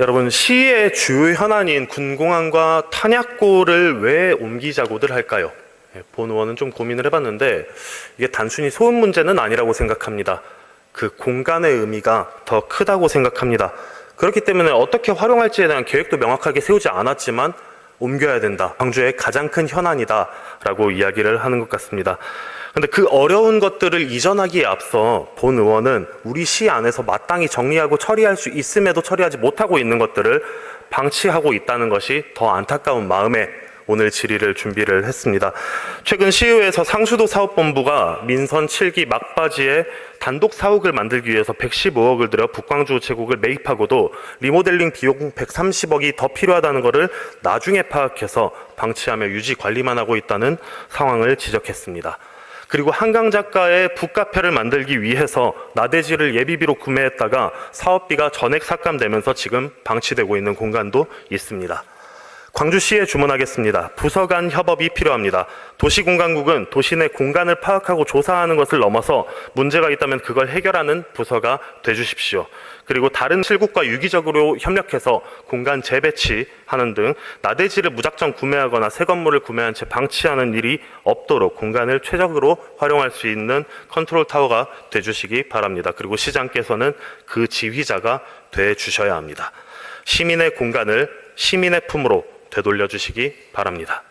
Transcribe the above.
여러분 시의 주요 현안인 군공항과 탄약고를 왜 옮기자고들 할까요? 예, 본 의원은 좀 고민을 해봤는데 이게 단순히 소음 문제는 아니라고 생각합니다. 그 공간의 의미가 더 크다고 생각합니다. 그렇기 때문에 어떻게 활용할지에 대한 계획도 명확하게 세우지 않았지만 옮겨야 된다. 광주의 가장 큰 현안이다라고 이야기를 하는 것 같습니다. 근데 그 어려운 것들을 이전하기에 앞서 본 의원은 우리 시 안에서 마땅히 정리하고 처리할 수 있음에도 처리하지 못하고 있는 것들을 방치하고 있다는 것이 더 안타까운 마음에 오늘 질의를 준비를 했습니다. 최근 시의회에서 상수도 사업본부가 민선 7기 막바지에 단독 사옥을 만들기 위해서 115억을 들여 북광주 우체국을 매입하고도 리모델링 비용 130억이 더 필요하다는 것을 나중에 파악해서 방치하며 유지 관리만 하고 있다는 상황을 지적했습니다. 그리고 한강 작가의 북카페를 만들기 위해서 나대지를 예비비로 구매했다가 사업비가 전액 삭감되면서 지금 방치되고 있는 공간도 있습니다. 광주시에 주문하겠습니다. 부서 간 협업이 필요합니다. 도시공간국은 도시 내 공간을 파악하고 조사하는 것을 넘어서 문제가 있다면 그걸 해결하는 부서가 돼주십시오. 그리고 다른 실국과 유기적으로 협력해서 공간 재배치하는 등 나대지를 무작정 구매하거나 새 건물을 구매한 채 방치하는 일이 없도록 공간을 최적으로 활용할 수 있는 컨트롤 타워가 돼주시기 바랍니다. 그리고 시장께서는 그 지휘자가 돼 주셔야 합니다. 시민의 공간을 시민의 품으로 되돌려 주시기 바랍니다.